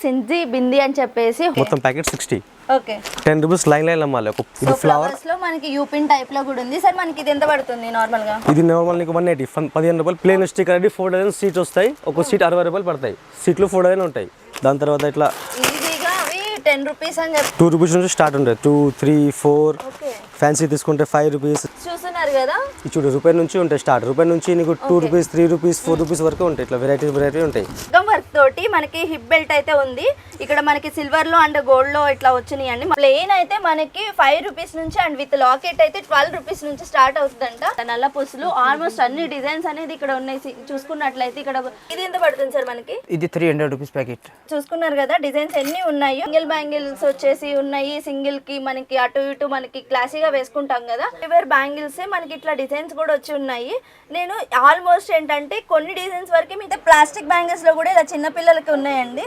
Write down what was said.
సింజి బింది అని చెప్పేసి మొత్తం packet sixty. Okay. Ten rupees line line అమ్మాలి. ఒక ఇది ఫ్లవర్ ఫ్లవర్స్లో మనకి యూపిన్ టైప్లో కూడా ఉంది. సార్ మనకి ఇది ఎంత పడుతుంది నార్మల్గా ఇది నార్మల్ నీకు వన్ ఎయిటీ పదిహేను రూపాయలు. ప్లేన్ స్టిక్ అనేది ఫోర్ డజన్ సీట్స్ వస్తాయి. ఒక సీట్ అరవై రూపాయలు పడతాయి. సీట్లు ఫోర్ డజన్ ఉంటాయి. దాని తర్వాత ఇట్లా ఈజీగా అవి టెన్ రూపీస్ అని చెప్పి టూ రూపీస్ నుంచి స్టార్ట్ ఉంటాయి టూ త్రీ ఫోర్ ఫ్యాన్సీ తీసుకుంటే ఫైవ్ రూపీస్ చూస్తున్నారు కదా? ఈ చూడు రూపాయి నుంచి ఉంటాయి స్టార్ట్. రూపాయి నుంచి నీకు two rupees three rupees four rupees వరకు ఉంటాయి. ఇట్లా వెరైటీ వెరైటీ ఉంటాయి. వర్క్ తోటి మనకి హిప్ బెల్ట్ అయితే ఉంది. ఇక్కడ మనకి సిల్వర్లో అండ్ గోల్డ్లో ఇట్లా వచ్చినాయి అండి. ప్లెయిన్ అయితే మనకి ఫైవ్ రూపీస్ నుంచి అండ్ విత్ లాకెట్ అయితే ట్వెల్వ్ రూపీస్ నుంచి స్టార్ట్ అవుతుందంట. నల్ల పుసులు ఆల్మోస్ట్ అన్ని డిజైన్స్ అనేది ఇక్కడ ఉన్నాయి. చూసుకున్నట్లయితే ఇక్కడ ఇది ఎంత పడుతుంది సార్ మనకి? ఇది త్రీ హండ్రెడ్ రూపీస్ ప్యాకెట్ చూసుకున్నారు కదా డిజైన్స్ ఎన్ని ఉన్నాయి? సింగిల్ బ్యాంగిల్స్ వచ్చేసి ఉన్నాయి. సింగిల్కి మనకి అటు ఇటు మనకి క్లాసీగా వేసుకుంటాం కదా. వేర్ బ్యాంగిల్స్ మనకి ఇట్లా డిజైన్స్ కూడా వచ్చి ఉన్నాయి. నేను ఆల్మోస్ట్ ఏంటంటే కొన్ని డిజైన్స్ వరకు మీద ప్లాస్టిక్ బ్యాంగిల్స్లో కూడా ఇలా చిన్న పిల్లలకి ఉన్నాయండి.